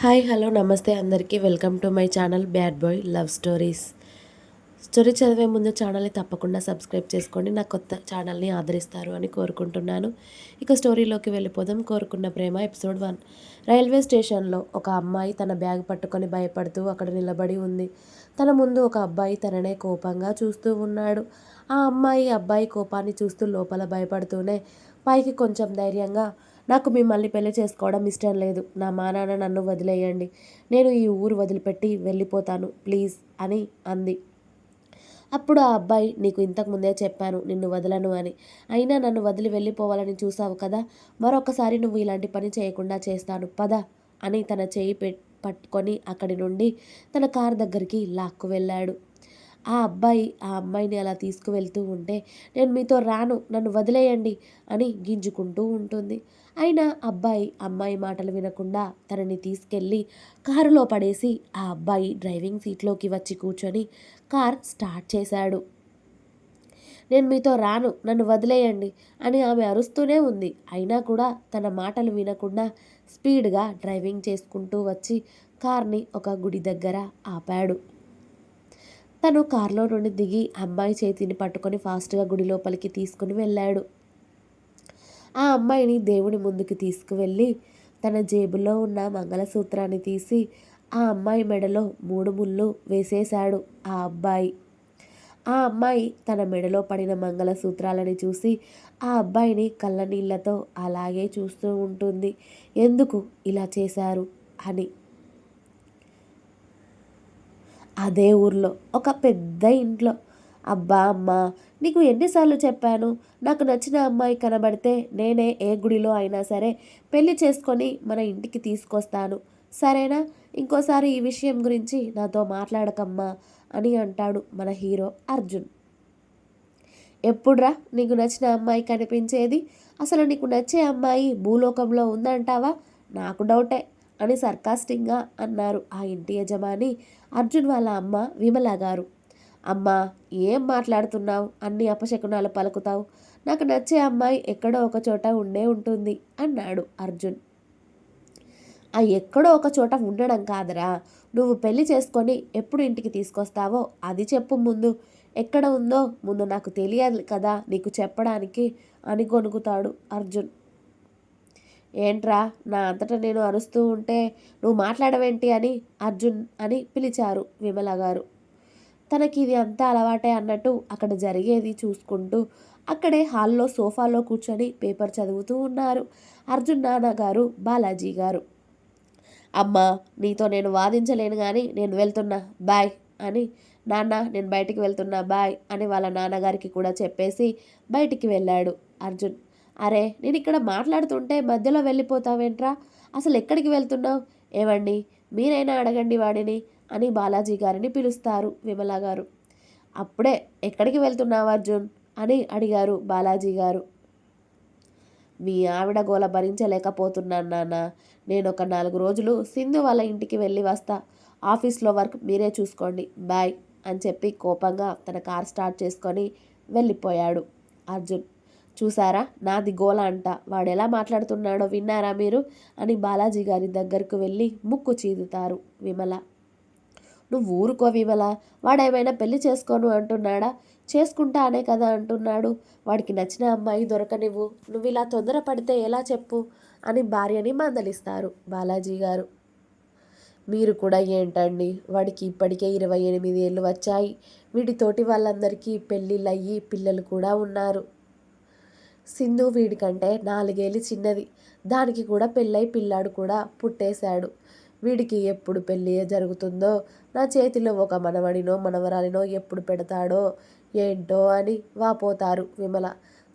Hi hello నమస్తే అందరికీ. Welcome to my channel bad boy love stories. Story చదివే ముందు ఛానల్ని తప్పకుండా సబ్స్క్రైబ్ చేసుకోండి. నా కొత్త ఛానల్ని ఆదరిస్తారు అని కోరుకుంటున్నాను. ఇక స్టోరీలోకి వెళ్ళిపోదాం. కోరుకున్న ప్రేమ ఎపిసోడ్ వన్. రైల్వే స్టేషన్లో ఒక అమ్మాయి తన బ్యాగ్ పట్టుకొని భయపడుతూ అక్కడ నిలబడి ఉంది. తన ముందు ఒక అబ్బాయి తననే కోపంగా చూస్తూ ఉన్నాడు. ఆ అమ్మాయి అబ్బాయి కోపాన్ని చూస్తూ లోపల భయపడుతూనే పైకి కొంచెం ధైర్యంగా నాకు మిమ్మల్ని పెళ్ళి చేసుకోవడం ఇష్టం లేదు. నా మా నాన్న నన్ను వదిలేయండి. నేను ఈ ఊరు వదిలిపెట్టి వెళ్ళిపోతాను. ప్లీజ్ అని అంది. అప్పుడు ఆ అబ్బాయి నీకు ఇంతకు ముందే చెప్పాను నిన్ను వదలను అని. అయినా నన్ను వదిలి వెళ్ళిపోవాలని చూసావు కదా? మరొకసారి నువ్వు ఇలాంటి పని చేయకుండా చేస్తాను. పద అని తన చేయి పట్టుకొని అక్కడి నుండి తన కారు దగ్గరికి లాక్కు వెళ్ళాడు. ఆ అబ్బాయి ఆ అమ్మాయిని అలా తీసుకువెళ్తూ ఉంటే నేను మీతో రాను. నన్ను వదిలేయండి అని గింజుకుంటూ ఉంటుంది. అయినా అబ్బాయి అమ్మాయి మాటలు వినకుండా తనని తీసుకెళ్ళి కారులో పడేసి ఆ అబ్బాయి డ్రైవింగ్ సీట్లోకి వచ్చి కూర్చొని కార్ స్టార్ట్ చేశాడు. నేను మీతో రాను నన్ను వదిలేయండి అని ఆమె అరుస్తూనే ఉంది. అయినా కూడా తన మాటలు వినకుండా స్పీడ్గా డ్రైవింగ్ చేసుకుంటూ వచ్చి కార్ని ఒక గుడి దగ్గర ఆపాడు. తను కారులో నుండి దిగి అమ్మాయి చేతిని పట్టుకొని ఫాస్ట్గా గుడి లోపలికి తీసుకుని వెళ్ళాడు. ఆ అమ్మాయిని దేవుని ముందుకు తీసుకువెళ్ళి తన జేబులో ఉన్న మంగళసూత్రాన్ని తీసి ఆ అమ్మాయి మెడలో మూడు ముళ్ళు వేసేశాడు ఆ అబ్బాయి. ఆ అమ్మాయి తన మెడలో పడిన మంగళసూత్రాలని చూసి ఆ అబ్బాయిని కళ్ళనీళ్ళతో అలాగే చూస్తూ ఉంటుంది. ఎందుకు ఇలా చేశారు అని. అదే ఊర్లో ఒక పెద్ద ఇంట్లో అబ్బా అమ్మ నీకు ఎన్నిసార్లు చెప్పాను? నాకు నచ్చిన అమ్మాయి కనబడితే నేనే ఏ గుడిలో అయినా సరే పెళ్ళి చేసుకొని మన ఇంటికి తీసుకొస్తాను. సరేనా? ఇంకోసారి ఈ విషయం గురించి నాతో మాట్లాడకమ్మా అని అంటాడు మన హీరో అర్జున్. ఎప్పుడ్రా నీకు నచ్చిన అమ్మాయి కనిపించేది? అసలు నీకు నచ్చే అమ్మాయి భూలోకంలో ఉందంటావా? నాకు డౌటే అని సర్కాస్టింగ్గా అన్నారు ఆ ఇంటి యజమాని. అర్జున్ వాళ్ళ అమ్మ విమల గారు. అమ్మా ఏం మాట్లాడుతున్నావు? అన్ని అపశకునాలు పలుకుతావు. నాకు నచ్చే అమ్మాయి ఎక్కడో ఒక చోట ఉండే ఉంటుంది అన్నాడు అర్జున్. ఆ ఎక్కడో ఒక చోట ఉండడం కాదరా. నువ్వు పెళ్ళి చేసుకొని ఎప్పుడు ఇంటికి తీసుకొస్తావో అది చెప్పు ముందు. ఎక్కడ ఉందో ముందు నాకు తెలియాలి కదా నీకు చెప్పడానికి అని కొనుగుతాడు అర్జున్. ఏంట్రా నా అంతటా నేను అరుస్తూ ఉంటే నువ్వు మాట్లాడవేంటి అని అర్జున్ అని పిలిచారు విమల గారు. తనకి ఇది అంతా అలవాటే అన్నట్టు అక్కడ జరిగేది చూసుకుంటూ అక్కడే హాల్లో సోఫాలో కూర్చొని పేపర్ చదువుతూ ఉన్నారు. అర్జున్ నాన్నగారు బాలాజీ గారు. అమ్మా నీతో నేను వాదించలేను కానీ నేను వెళ్తున్నా బాయ్ అని. నాన్న నేను బయటికి వెళ్తున్నా బాయ్ అని వాళ్ళ నాన్నగారికి కూడా చెప్పేసి బయటికి వెళ్ళాడు అర్జున్. అరే నేను ఇక్కడ మాట్లాడుతుంటే మధ్యలో వెళ్ళిపోతావేంట్రా? అసలు ఎక్కడికి వెళ్తున్నావు? ఏమండి? మీరైనా అడగండి వాడిని. అని బాలాజీ గారిని పిలుస్తారు విమల గారు. అప్పుడే ఎక్కడికి వెళ్తున్నావు అర్జున్? అని అడిగారు బాలాజీ గారు. మీ ఆవిడ గోల భరించలేకపోతున్నాను నాన్న. నేను ఒక నాలుగు రోజులు సింధు వాళ్ళ ఇంటికి వెళ్ళి వస్తా. ఆఫీస్లో వర్క్ మీరే చూసుకోండి. బాయ్ అని చెప్పి కోపంగా తన కార్ స్టార్ట్ చేసుకొని వెళ్ళిపోయాడు అర్జున్. చూసారా? నాది గోల అంట. వాడు ఎలా మాట్లాడుతున్నాడో విన్నారా మీరు? అని బాలాజీ గారి దగ్గరకు వెళ్ళి ముక్కు చీదుతారు విమల. నువ్వు ఊరుకో విమల వాడేమైనా పెళ్ళి చేసుకోను అంటున్నాడా? చేసుకుంటా అనే కదా అంటున్నాడు. వాడికి నచ్చిన అమ్మాయి దొరకనివ్వు. నువ్వు ఇలా తొందరపడితే ఎలా చెప్పు? అని భార్యని మందలిస్తారు బాలాజీ గారు. మీరు కూడా ఏంటండి? వాడికి ఇప్పటికే ఇరవై ఎనిమిది ఏళ్ళు వచ్చాయి. వీడితోటి వాళ్ళందరికీ పెళ్ళిళ్ళు అయ్యి పిల్లలు కూడా ఉన్నారు. సింధు వీడికంటే నాలుగేళ్ళు చిన్నది. దానికి కూడా పెళ్ళై పిల్లాడు కూడా పుట్టేశాడు. వీడికి ఎప్పుడు పెళ్ళి జరుగుతుందో నా చేతిలో ఒక మనవడినో మనవరాలినో ఎప్పుడు పెడతాడో ఏంటో అని వాపోతారు విమల.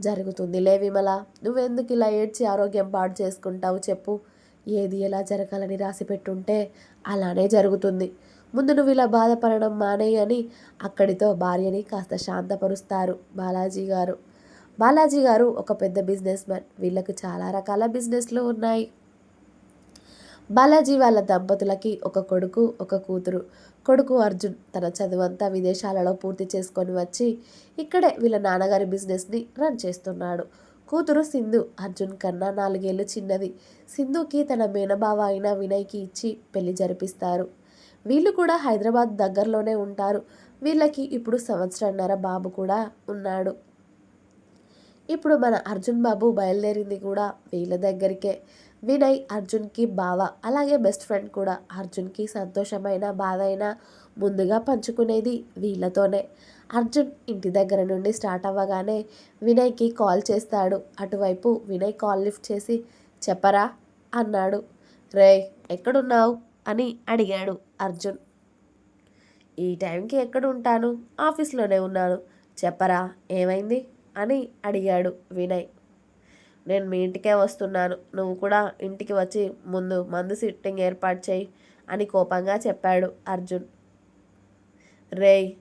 జరుగుతుందిలే విమల నువ్వెందుకు ఇలా ఏడ్చి ఆరోగ్యం పాడు చేసుకుంటావు చెప్పు. ఏది ఎలా జరగాలని రాసి పెట్టుంటే అలానే జరుగుతుంది. ముందు నువ్వు ఇలా బాధపడడం మానేయని అని అక్కడితో భార్యని కాస్త శాంతపరుస్తారు బాలాజీ గారు. బాలాజీ గారు ఒక పెద్ద బిజినెస్ మ్యాన్. వీళ్ళకు చాలా రకాల బిజినెస్లు ఉన్నాయి. బాలాజీ వాళ్ళ దంపతులకి ఒక కొడుకు ఒక కూతురు. కొడుకు అర్జున్ తన చదువంతా విదేశాలలో పూర్తి చేసుకొని వచ్చి ఇక్కడే వీళ్ళ నాన్నగారి బిజినెస్ని రన్ చేస్తున్నాడు. కూతురు సింధు అర్జున్ కన్నా నాలుగేళ్ళు చిన్నది. సింధుకి తన మేనబావ అయిన వినయ్కి ఇచ్చి పెళ్ళి జరిపిస్తారు. వీళ్ళు కూడా హైదరాబాద్ దగ్గరలోనే ఉంటారు. వీళ్ళకి ఇప్పుడు సంవత్సరంన్నర బాబు కూడా ఉన్నాడు. ఇప్పుడు మన అర్జున్ బాబు బయలుదేరింది కూడా వీళ్ళ దగ్గరికే. వినయ్ అర్జున్కి బావ అలాగే బెస్ట్ ఫ్రెండ్ కూడా. అర్జున్కి సంతోషమైన బాధ అయినా ముందుగా పంచుకునేది వీళ్ళతోనే. అర్జున్ ఇంటి దగ్గర నుండి స్టార్ట్ అవ్వగానే వినయ్కి కాల్ చేస్తాడు. అటువైపు వినయ్ కాల్ లిఫ్ట్ చేసి చెప్పరా? అన్నాడు. రే ఎక్కడున్నావు? అని అడిగాడు అర్జున్. ఈ టైంకి ఎక్కడ ఉంటాను ఆఫీస్లోనే ఉన్నాను. చెప్పరా? ఏమైంది? అని అడిగాడు వినయ్. నేను మీ ఇంటికే వస్తున్నాను. నువ్వు కూడా ఇంటికి వచ్చి ముందు మందు సిట్టింగ్ ఏర్పాటు చేయి అని కోపంగా చెప్పాడు అర్జున్. రేయ్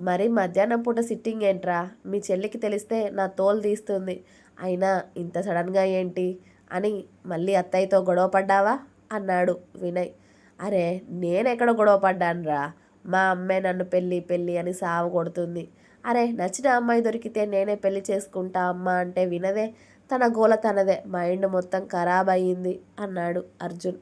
మరి మధ్యాహ్నం పూట సిట్టింగ్ ఏంట్రా? మీ చెల్లికి తెలిస్తే నా తోలు తీస్తుంది. అయినా ఇంత సడన్గా ఏంటి? అని మళ్ళీ అత్తయ్యతో గొడవ పడ్డావా? అన్నాడు వినయ్. అరే నేనెక్కడ గొడవ పడ్డానురా? మా అమ్మే నన్ను పెళ్ళి పెళ్ళి అని సావు కొడుతుంది. అరే నచ్చిన అమ్మాయి దొరికితే నేనే పెళ్ళి చేసుకుంటా అమ్మ అంటే వినదే. తన గోల తనదే. మైండ్ మొత్తం ఖరాబ్ అయ్యింది అన్నాడు అర్జున్.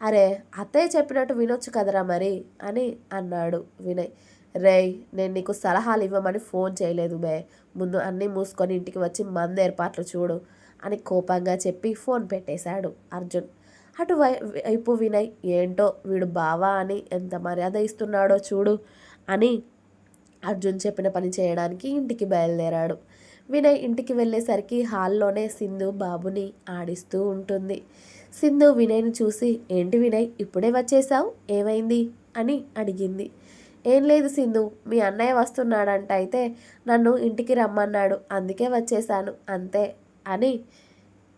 అరే అత్తయ్య చెప్పినట్టు వినొచ్చు కదరా మరి అని అన్నాడు వినయ్. రేయ్ నేను నీకు సలహాలు ఇవ్వమని ఫోన్ చేయలేదు మే ముందు అన్నీ మూసుకొని ఇంటికి వచ్చి మంద ఏర్పాట్లు చూడు అని కోపంగా చెప్పి ఫోన్ పెట్టేశాడు అర్జున్. అటు వైపు వినయ్ ఏంటో వీడు బావా అని ఎంత మర్యాద ఇస్తున్నాడో చూడు అని అర్జున్ చెప్పిన పని చేయడానికి ఇంటికి బయలుదేరాడు. వినయ్ ఇంటికి వెళ్ళేసరికి హాల్లోనే సింధు బాబుని ఆడిస్తూ ఉంటుంది. సింధు వినయ్ని చూసి ఏంటి వినయ్ ఇప్పుడే వచ్చేసావు? ఏమైంది? అని అడిగింది. ఏం లేదు సింధు మీ అన్నయ్య వస్తున్నాడంట అయితే నన్ను ఇంటికి రమ్మన్నాడు అందుకే వచ్చేసాను అంతే అని.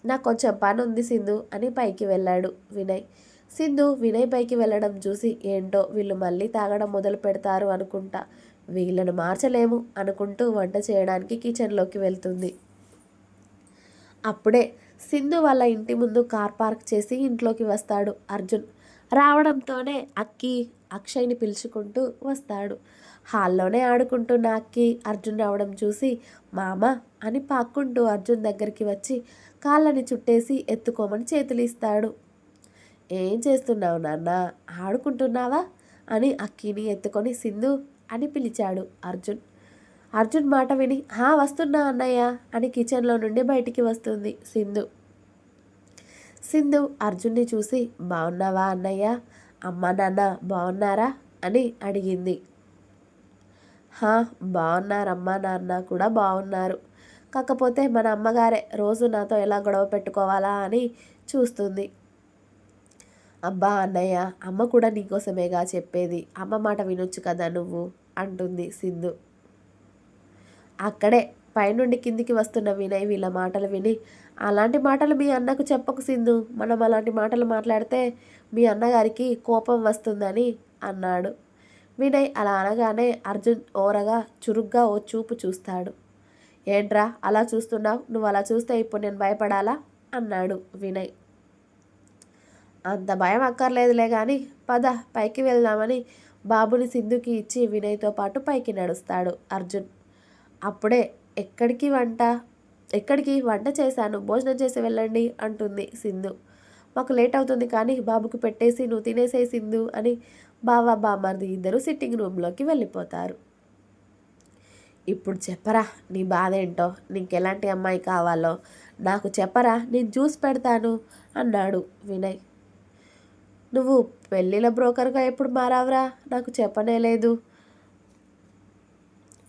నాకు కొంచెం పని ఉంది సింధు అని పైకి వెళ్ళాడు వినయ్. సింధు వినయ్ పైకి వెళ్ళడం చూసి ఏంటో వీళ్ళు మళ్ళీ తాగడం మొదలు పెడతారు అనుకుంటా వీళ్ళను మార్చలేము అనుకుంటూ వంట చేయడానికి కిచెన్లోకి వెళ్తుంది. అప్పుడే సింధు వాళ్ళ ఇంటి ముందు కార్ పార్క్ చేసి ఇంట్లోకి వస్తాడు అర్జున్. రావడంతోనే అక్కి అక్షయ్ని పిలుచుకుంటూ వస్తాడు. హాల్లోనే ఆడుకుంటున్న అక్కి అర్జున్ రావడం చూసి మామ అని పాక్కుంటూ అర్జున్ దగ్గరికి వచ్చి కాళ్ళని చుట్టేసి ఎత్తుకోమని చేతులు ఇస్తాడు ఏం చేస్తున్నావు నాన్న? ఆడుకుంటున్నావా? అని అక్కిని ఎత్తుకొని సింధు అని పిలిచాడు అర్జున్. అర్జున్ మాట విని హా వస్తున్నా అన్నయ్య అని కిచెన్లో నుండి బయటికి వస్తుంది సింధు. సింధు అర్జున్ని చూసి బాగున్నావా అన్నయ్య? అమ్మ నాన్న బాగున్నారా అని అడిగింది. హా బాగున్నారమ్మా నాన్న కూడా బాగున్నారు కాకపోతే మన అమ్మగారే రోజు నాతో ఎలా గొడవ పెట్టుకోవాలా అని చూస్తుంది. అబ్బా అన్నయ్య అమ్మ కూడా నీకోసమేగా చెప్పేది. అమ్మ మాట వినొచ్చు కదా నువ్వు? అంటుంది సింధు. అక్కడే పైనుండి కిందికి వస్తున్న వినయ్ వీళ్ళ మాటలు విని అలాంటి మాటలు మీ అన్నకు చెప్పకు సింధు. మనం అలాంటి మాటలు మాట్లాడితే మీ అన్నగారికి కోపం వస్తుందని అన్నాడు. వినయ్ అలా అనగానే అర్జున్ ఓరగా చురుగ్గా ఓ చూపు చూస్తాడు. ఏంట్రా అలా చూస్తున్నావు? నువ్వు అలా చూస్తే ఇప్పుడు నేను భయపడాలా? అన్నాడు వినయ్. అంత భయం అక్కర్లేదులే కానీ పద పైకి వెళ్దామని బాబుని సింధుకి ఇచ్చి వినయ్తో పాటు పైకి నడుస్తాడు అర్జున్. అప్పుడే ఎక్కడికి వంట? ఎక్కడికి వంట చేశాను? భోజనం చేసి వెళ్ళండి అంటుంది సింధు మాకు లేట్ అవుతుంది కానీ బాబుకు పెట్టేసి నువ్వు తినేసే సింధు అని బావ బామ్మర్ది ఇద్దరు సిట్టింగ్ రూమ్లోకి వెళ్ళిపోతారు. ఇప్పుడు చెప్పరా నీ బాధ ఏంటో? నీకు ఎలాంటి అమ్మాయి కావాలో? నాకు చెప్పరా నేను జ్యూస్ పెడతాను అన్నాడు వినయ్. నువ్వు పెళ్ళిళ్ళ బ్రోకర్గా ఎప్పుడు మారావురా? నాకు చెప్పనే లేదు.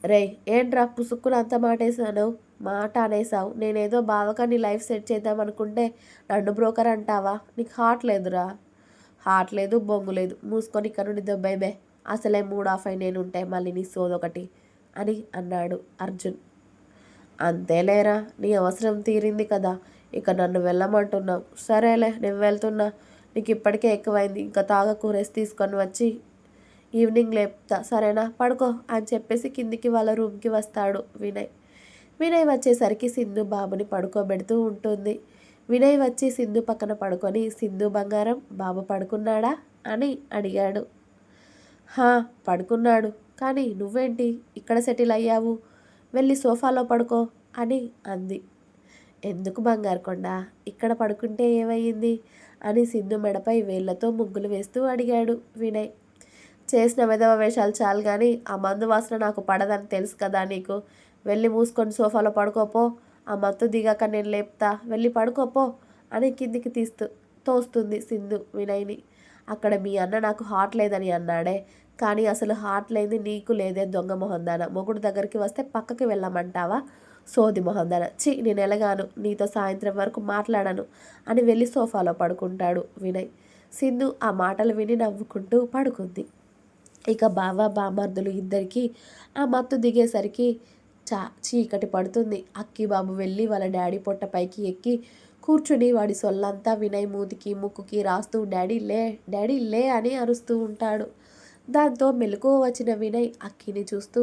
రే ఏంట్రా పుసుక్కున అంత మాటేశాను? మాట అనేసావు నేనేదో బావగా నీ లైఫ్ సెట్ చేద్దాం అనుకుంటే నన్ను బ్రోకర్ అంటావా? నీకు హార్ట్ లేదురా? హార్ట్ లేదు బొంగు లేదు. మూసుకొని ఇక్కడ నుండి దెబ్బైమే అసలే మూడ్ ఆఫ్ అయి నేను ఉంటే మళ్ళీ నీ సోదొకటి అని అన్నాడు అర్జున్. అంతేలేరా నీ అవసరం తీరింది కదా. ఇక నన్ను వెళ్ళమంటున్నావు. సరేలే నేను వెళ్తున్నా. నీకు ఇప్పటికే ఎక్కువైంది. ఇంకా తాగకు రెస్ట్ తీసుకొని వచ్చి ఈవినింగ్ లేపుతా. సరేనా? పడుకో అని చెప్పేసి కిందికి వాళ్ళ రూమ్కి వస్తాడు వినయ్. వినయ్ వచ్చేసరికి సింధు బాబుని పడుకోబెడుతూ ఉంటుంది. వినయ్ వచ్చి సింధు పక్కన పడుకొని సింధు బంగారం బాబు పడుకున్నాడా? అని అడిగాడు. హా పడుకున్నాడు. కానీ నువ్వేంటి? ఇక్కడ సెటిల్ అయ్యావు. వెళ్ళి సోఫాలో పడుకో అని అంది. ఎందుకు బంగారు కొండ? ఇక్కడ పడుకుంటే ఏమయ్యింది? అని సింధు మెడపై వేళ్ళతో ముగ్గులు వేస్తూ అడిగాడు వినయ్. చేసిన విధవ వేషాలు చాలు కానీ ఆ మందు వాసన నాకు పడదని తెలుసు కదా నీకు. వెళ్ళి మూసుకొని సోఫాలో పడుకోపో. ఆ మత్తు దిగాక నేను లేపుతా. వెళ్ళి పడుకోపో అని కిందికి తీస్తూ తోస్తుంది సింధు వినయ్ని. అక్కడ మీ అన్న నాకు హార్ట్ లేదని అన్నాడే. కానీ అసలు హార్ట్ లేని నీకు లేదే దొంగ మొహందాన. మొగుడు దగ్గరికి వస్తే పక్కకి వెళ్ళమంటావా? సోది మొహందన చి నేను ఎలగాను నీతో సాయంత్రం వరకు మాట్లాడను అని వెళ్ళి సోఫాలో పడుకుంటాడు వినయ్. సింధు ఆ మాటలు విని నవ్వుకుంటూ పడుకుంది. ఇక బావ బామర్దులు ఇద్దరికీ ఆ మత్తు దిగేసరికి చా చీకటి పడుతుంది. అక్కి బాబు వెళ్ళి వాళ్ళ డాడీ పొట్ట పైకి ఎక్కి కూర్చుని వాడి సొల్లంతా వినయ్ మూతికి ముక్కుకి రాస్తూ డాడీ లే డాడీ లే అని అరుస్తూ ఉంటాడు. దాంతో మెలకువ వచ్చిన వినయ్ అక్కిని చూస్తూ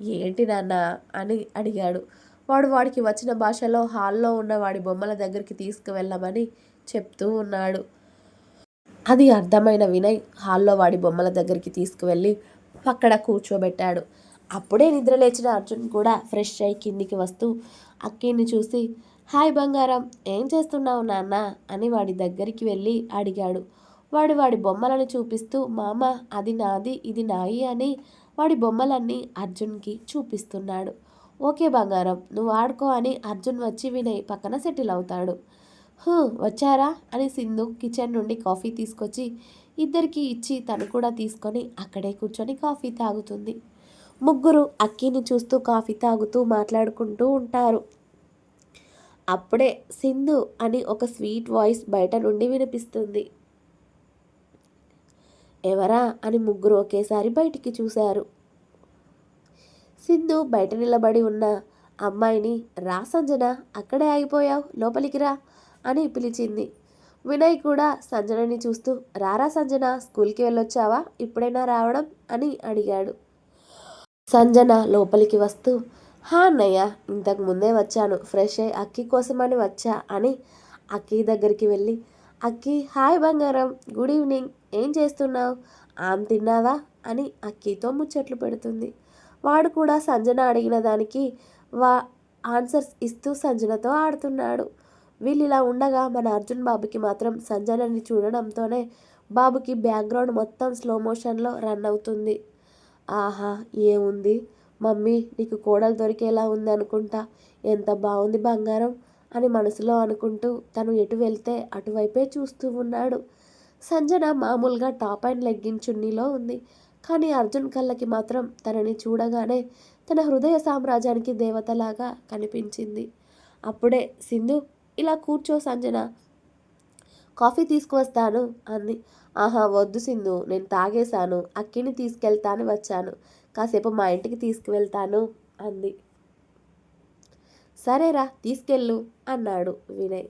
ఏంటి నాన్న? అని అడిగాడు. వాడు వాడికి వచ్చిన భాషలో హాల్లో ఉన్న వాడి బొమ్మల దగ్గరికి తీసుకువెళ్ళమని చెప్తూ ఉన్నాడు. అది అర్థమైన వినయ్ హాల్లో వాడి బొమ్మల దగ్గరికి తీసుకువెళ్ళి అక్కడ కూర్చోబెట్టాడు. అప్పుడే నిద్రలేచిన అర్జున్ కూడా ఫ్రెష్ అయి కిందికి వస్తూ అక్కిని చూసి హాయ్ బంగారం ఏం చేస్తున్నావు నాన్న? అని వాడి దగ్గరికి వెళ్ళి అడిగాడు. వాడు వాడి బొమ్మలను చూపిస్తూ మామ అది నాది ఇది నాయి అని వాడి బొమ్మలన్నీ అర్జున్కి చూపిస్తున్నాడు. ఓకే బంగారం నువ్వు ఆడుకో అని అర్జున్ వచ్చి వినయ్ పక్కన సెటిల్ అవుతాడు. వచ్చారా? అని సింధు కిచెన్ నుండి కాఫీ తీసుకొచ్చి ఇద్దరికి ఇచ్చి తను కూడా తీసుకొని అక్కడే కూర్చొని కాఫీ తాగుతుంది. ముగ్గురు అక్కిని చూస్తూ కాఫీ తాగుతూ మాట్లాడుకుంటూ ఉంటారు. అప్పుడే సింధు అని ఒక స్వీట్ వాయిస్ బయట నుండి వినిపిస్తుంది. ఎవరా? అని ముగ్గురు ఒకేసారి బయటికి చూశారు. సింధు బయట నిలబడి ఉన్న అమ్మాయిని రా సంజన అక్కడే అయిపోయావు లోపలికి రా అని పిలిచింది. వినయ్ కూడా సంజనని చూస్తూ రారా సంజన స్కూల్కి వెళ్ళొచ్చావా? ఇప్పుడైనా రావడం? అని అడిగాడు. సంజన లోపలికి వస్తూ హా అన్నయ్య ఇంతకు ముందే వచ్చాను ఫ్రెష్ అయ్యి అక్కి కోసమని వచ్చా అని అక్కి దగ్గరికి వెళ్ళి అక్కి హాయ్ బంగారం గుడ్ ఈవినింగ్ ఏం చేస్తున్నావు? ఆమె తిన్నావా? అని అక్కితో ముచ్చట్లు పెడుతుంది. వాడు కూడా సంజన అడిగిన దానికి వా ఆన్సర్స్ ఇస్తూ సంజనతో ఆడుతున్నాడు. వీళ్ళు ఇలా ఉండగా మన అర్జున్ బాబుకి మాత్రం సంజనని చూడడంతోనే బాబుకి బ్యాక్గ్రౌండ్ మొత్తం స్లో మోషన్లో రన్ అవుతుంది. ఆహా ఏముంది? మమ్మీ నీకు కోడలు దొరికేలా ఉంది అనుకుంటా. ఎంత బాగుంది బంగారం అని మనసులో అనుకుంటూ తను ఎటు వెళ్తే అటువైపే చూస్తూ ఉన్నాడు. సంజన మామూలుగా టాప్ అండ్ లెగ్గిన్ చున్నీలో ఉంది. కానీ అర్జున్ కళ్ళకి మాత్రం తనని చూడగానే తన హృదయ సామ్రాజ్యానికి దేవతలాగా కనిపించింది. అప్పుడే సింధు ఇలా కూర్చో సంజన కాఫీ తీసుకువస్తాను అంది. ఆహా వద్దు సింధు నేను తాగేశాను అక్కిని తీసుకెళ్తాను వచ్చాను కాసేపు మా ఇంటికి తీసుకువెళ్తాను అంది. సరేరా తీసుకెళ్ళు అన్నాడు వినయ్.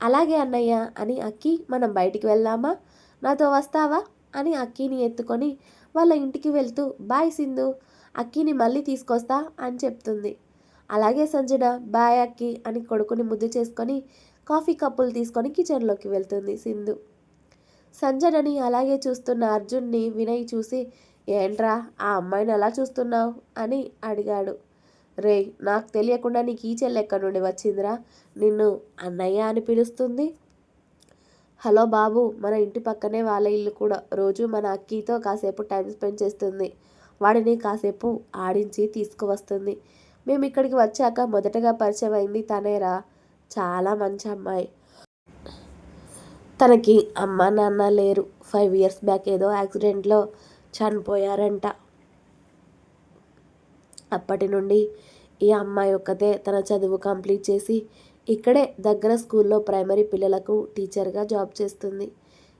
అలాగే అన్నయ్య అని అక్కి మనం బయటికి వెళ్దామా? నాతో వస్తావా? అని అక్కిని ఎత్తుకొని వాళ్ళ ఇంటికి వెళ్తూ బాయ్ సింధు అక్కిని మళ్ళీ తీసుకొస్తా అని చెప్తుంది. అలాగే సంజన బాయ్ అక్కి అని కొడుకుని ముద్దు చేసుకొని కాఫీ కప్పులు తీసుకొని కిచెన్లోకి వెళ్తుంది సింధు. సంజనని అలాగే చూస్తున్న అర్జున్ని వినయ్ చూసి ఏంట్రా ఆ అమ్మాయిని ఎలా చూస్తున్నావు? అని అడిగాడు. రే నాకు తెలియకుండా నీకు ఈ ఎక్కడి నుండి వచ్చిందిరా? నిన్ను అన్నయ్య అని పిలుస్తుంది. హలో బాబు మన ఇంటి పక్కనే వాళ్ళ ఇల్లు కూడా. రోజు మన అక్కీతో కాసేపు టైం స్పెండ్ చేస్తుంది. వాడిని కాసేపు ఆడించి తీసుకువస్తుంది. మేము ఇక్కడికి వచ్చాక మొదటగా పరిచయం అయింది తనేరా. చాలా మంచి అమ్మాయి. తనకి అమ్మ నాన్న లేరు. ఫైవ్ ఇయర్స్ బ్యాక్ ఏదో యాక్సిడెంట్లో చనిపోయారంట. అప్పటి నుండి ఈ అమ్మాయి ఒక్కతే తన చదువు కంప్లీట్ చేసి ఇక్కడే దగ్గర స్కూల్లో ప్రైమరీ పిల్లలకు టీచర్గా జాబ్ చేస్తుంది.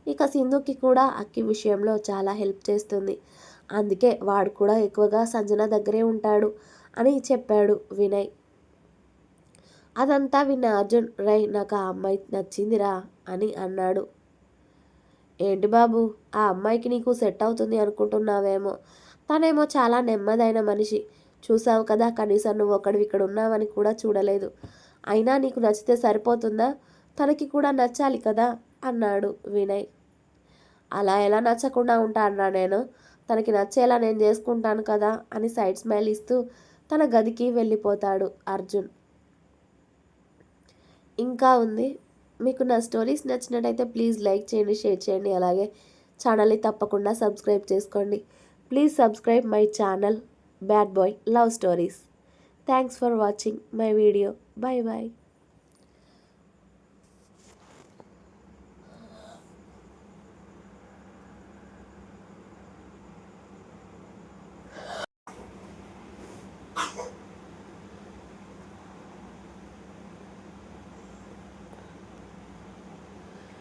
ఇక సింధుకి కూడా అక్కి విషయంలో చాలా హెల్ప్ చేస్తుంది. అందుకే వాడు కూడా ఎక్కువగా సంజన దగ్గరే ఉంటాడు అని చెప్పాడు వినయ్. అదంతా విన్న అర్జున్ రై నాకు ఆ అమ్మాయి నచ్చిందిరా అని అన్నాడు. ఏంటి బాబు ఆ అమ్మాయికి నీకు సెట్ అవుతుంది అనుకుంటున్నావేమో. తనేమో చాలా నెమ్మదైన మనిషి. చూసావు కదా కనీసం నువ్వు ఒకడు ఇక్కడ ఉన్నావని కూడా చూడలేదు. అయినా నీకు నచ్చితే సరిపోతుందా? తనకి కూడా నచ్చాలి కదా? అన్నాడు వినయ్. అలా ఎలా నచ్చకుండా ఉంటా అన్నా నేను? తనకి నచ్చేలా నేను చేసుకుంటాను కదా? అని సైడ్ స్మైల్ ఇస్తూ తన గదికి వెళ్ళిపోతాడు అర్జున్. ఇంకా ఉంది. మీకు నా స్టోరీస్ నచ్చినట్టయితే ప్లీజ్ లైక్ చేయండి షేర్ చేయండి. అలాగే ఛానల్ని తప్పకుండా సబ్స్క్రైబ్ చేసుకోండి. Please subscribe my channel bad boy love stories. Thanks for watching my video bye bye